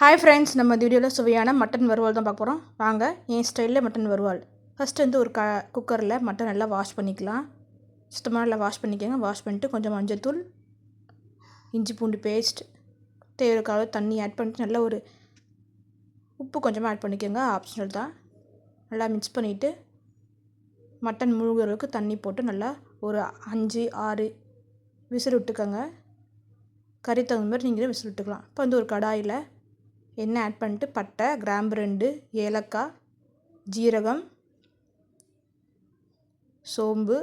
Hi friends நம்ம இந்த வீடியோவில் சுவையான மட்டன் வறுவல் தான் பார்க்க போகிறோம் வாங்க என் ஸ்டைலில் மட்டன் வறுவல். ஃபஸ்ட்டு வந்து ஒரு க குக்கரில் மட்டன் நல்லா வாஷ் பண்ணிக்கலாம். சுத்தமாக நல்லா வாஷ் பண்ணிக்கோங்க. வாஷ் பண்ணிட்டு கொஞ்சம் மஞ்சள்தூள் இஞ்சி பூண்டு பேஸ்ட் தேவைக்காக அளவு தண்ணி ஆட் பண்ணிட்டு நல்லா ஒரு உப்பு கொஞ்சமாக ஆட் பண்ணிக்கோங்க. ஆப்ஷனல் தான். நல்லா மிக்ஸ் பண்ணிவிட்டு மட்டன் முழுகிற அளவுக்கு தண்ணி போட்டு நல்லா ஒரு அஞ்சு ஆறு விசில் விட்டுக்கோங்க. கறி தகுந்த மாதிரி நீங்களே விசில் விட்டுக்கலாம். இப்போ வந்து ஒரு கடாயில் எண்ணெய் ஆட் பண்ணிட்டு? பட்டை கிராம்பு ரெண்டு ஏலக்காய் ஜீரகம் சோம்பு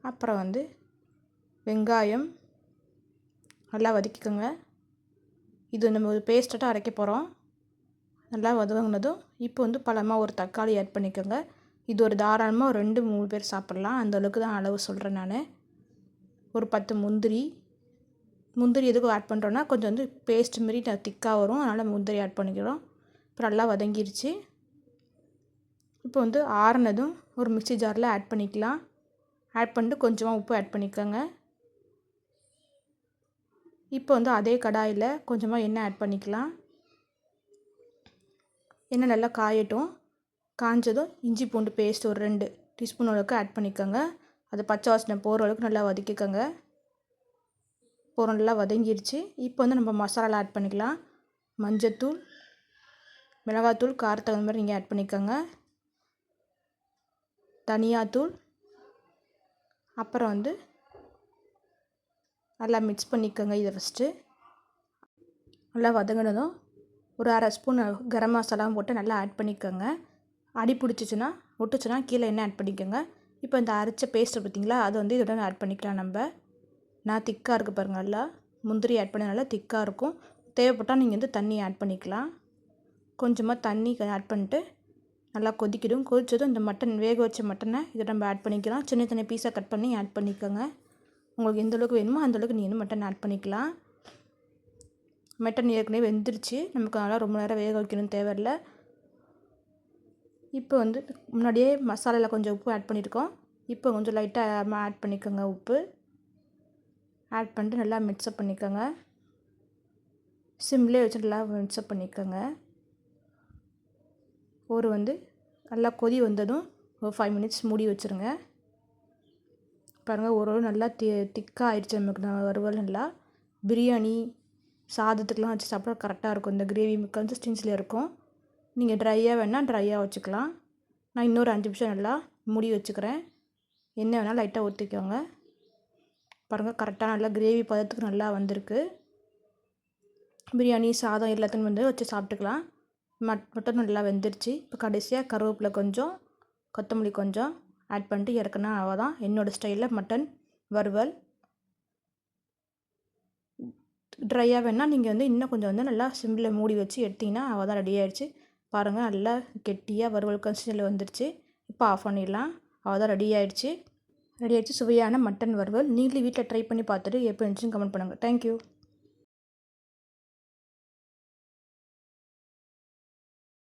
அப்புறம் வந்து வெங்காயம். நல்லா வதக்கிக்கோங்க. இது நம்ம ஒரு பேஸ்ட்டாக அரைக்க போகிறோம் நல்லா வதங்கினதும் இப்போ வந்து பழமாக ஒரு தக்காளி ஆட் பண்ணிக்கோங்க. இது ஒரு தாராளமாக ரெண்டு மூணு பேர் சாப்பிட்லாம். அந்த அளவுக்கு தான் அளவு சொல்கிறேன் நான். ஒரு பத்து முந்திரி முந்திரி எதுக்கு ஆட் பண்ணுறோன்னா கொஞ்சம் வந்து பேஸ்ட் மாரி திக்காக வரும். அதனால் முந்திரி ஆட் பண்ணிக்கிறோம். அப்புறம் நல்லா வதங்கிருச்சு. இப்போ வந்து ஆறுனதும் ஒரு மிக்சி ஜாரில் ஆட் பண்ணிக்கலாம். ஆட் பண்ணிட்டு கொஞ்சமாக உப்பு ஆட் பண்ணிக்கோங்க. இப்போ வந்து அதே கடாயில் கொஞ்சமாக எண்ணெய் ஆட் பண்ணிக்கலாம். எண்ணெய் நல்லா காயட்டும். காஞ்சதும் இஞ்சி பூண்டு பேஸ்ட் ஒரு ரெண்டு டீஸ்பூன் அளவுக்கு ஆட் பண்ணிக்கோங்க. அது பச்சை வாசனை போகிற அளவுக்கு நல்லா வதக்கிக்கோங்க. இப்போ நல்லா வதங்கிருச்சு. இப்போ வந்து நம்ம மசாலா ஆட் பண்ணிக்கலாம். மஞ்சத்தூள் மிளகாத்தூள் காரத்துக்கு தகுந்த மாதிரி நீங்கள் ஆட் பண்ணிக்கோங்க. தனியாத்தூள் அப்புறம் வந்து நல்லா மிக்ஸ் பண்ணிக்கோங்க இதை ஃபஸ்ட்டு நல்லா வதங்கினதும் ஒரு அரை ஸ்பூன் கரம் மசாலாவும் போட்டு நல்லா ஆட் பண்ணிக்கோங்க. அடி பிடிச்சிச்சின்னா ஒட்டுச்சுன்னா கீழே என்ன ஆட் பண்ணிக்கோங்க. இப்போ இந்த அரைச்ச பேஸ்ட்டை பார்த்திங்களா அதை வந்து இதோட ஆட் பண்ணிக்கலாம் நம்ம. நான் திக்காக இருக்குது பாருங்கள் நல்லா முந்திரி ஆட் பண்ண நல்லா திக்காக இருக்கும். தேவைப்பட்டால் நீங்கள் வந்து தண்ணி ஆட் பண்ணிக்கலாம். கொஞ்சமாக தண்ணி ஆட் பண்ணிட்டு நல்லா கொதிக்கிடும் கொதித்ததும் இந்த மட்டன் வேக வச்ச மட்டனை இதை நம்ம ஆட் பண்ணிக்கலாம். சின்ன சின்ன பீஸாக கட் பண்ணி ஆட் பண்ணிக்கோங்க. உங்களுக்கு எந்த அளவுக்கு வேணுமோ அந்தளவுக்கு நீங்கள் வந்து மட்டன் ஆட் பண்ணிக்கலாம். மட்டன் ஏற்கனவே வெந்துருச்சு. நமக்கு நல்லா ரொம்ப நேரம் வேக வைக்கணும் தேவையில்லை இப்போ வந்து முன்னாடியே மசாலாவில் கொஞ்சம் உப்பு ஆட் பண்ணியிருக்கோம் இப்போ கொஞ்சம் லைட்டாக ஆட் பண்ணிக்கோங்க உப்பு. ஆட் பண்ணிட்டு நல்லா மிக்ஸ்அப் பண்ணிக்கோங்க. சிம்லேயே வச்சு நல்லா மிக்ஸ்அப் பண்ணிக்கோங்க. ஒரு வந்து நல்லா கொதி வந்ததும் ஒரு ஃபைவ் மினிட்ஸ் மூடி வச்சுருங்க. பாருங்கள் ஓரளவு நல்லா தி திக்காக ஆயிடுச்சு நமக்கு. நான் வறுவல் நல்லா பிரியாணி சாதத்துக்கெலாம் வச்சு சாப்பிட கரெக்டாக இருக்கும். இந்த கிரேவி கன்சிஸ்டன்சியில் இருக்கும். நீங்கள் ட்ரையாக வேணால் ட்ரையாக வச்சுக்கலாம். நான் இன்னொரு அஞ்சு நிமிஷம் நல்லா மூடி வச்சுக்கிறேன். என்ன வேணால் லைட்டாக ஊற்றிக்கோங்க பாருங்கள் கரெக்டாக நல்லா கிரேவி பதத்துக்கு நல்லா வந்திருக்கு. பிரியாணி சாதம் எல்லாத்தையும் வந்து வச்சு சாப்பிட்டுக்கலாம். மட் மட்டன் நல்லா வெந்துருச்சு. இப்போ கடைசியாக கருவேப்பிலை கொஞ்சம் கொத்தமல்லி கொஞ்சம் ஆட் பண்ணிட்டு இறக்குனா அவள் தான் என்னோடய ஸ்டைலில் மட்டன் வறுவல். ட்ரையாக வேணால் நீங்கள் வந்து இன்னும் கொஞ்சம் வந்து நல்லா சிம்பிளில் மூடி வச்சு எடுத்திங்கன்னா அவள் தான் ரெடி ஆகிடுச்சு பாருங்கள் நல்லா கெட்டியாக வறுவல் கன்சிஸ்டன்சியில் வந்துருச்சு. இப்போ ஆஃப் பண்ணிடலாம். அவள் தான் ரெடி ஆகிடுச்சு ரெடி ஆகிடுச்சு சுவையான மட்டன் வறுவல். நீங்களே வீட்டில் ட்ரை பண்ணி பார்த்துட்டு எப்போ இருந்துச்சுன்னு கமெண்ட் பண்ணுங்கள் தேங்க்யூ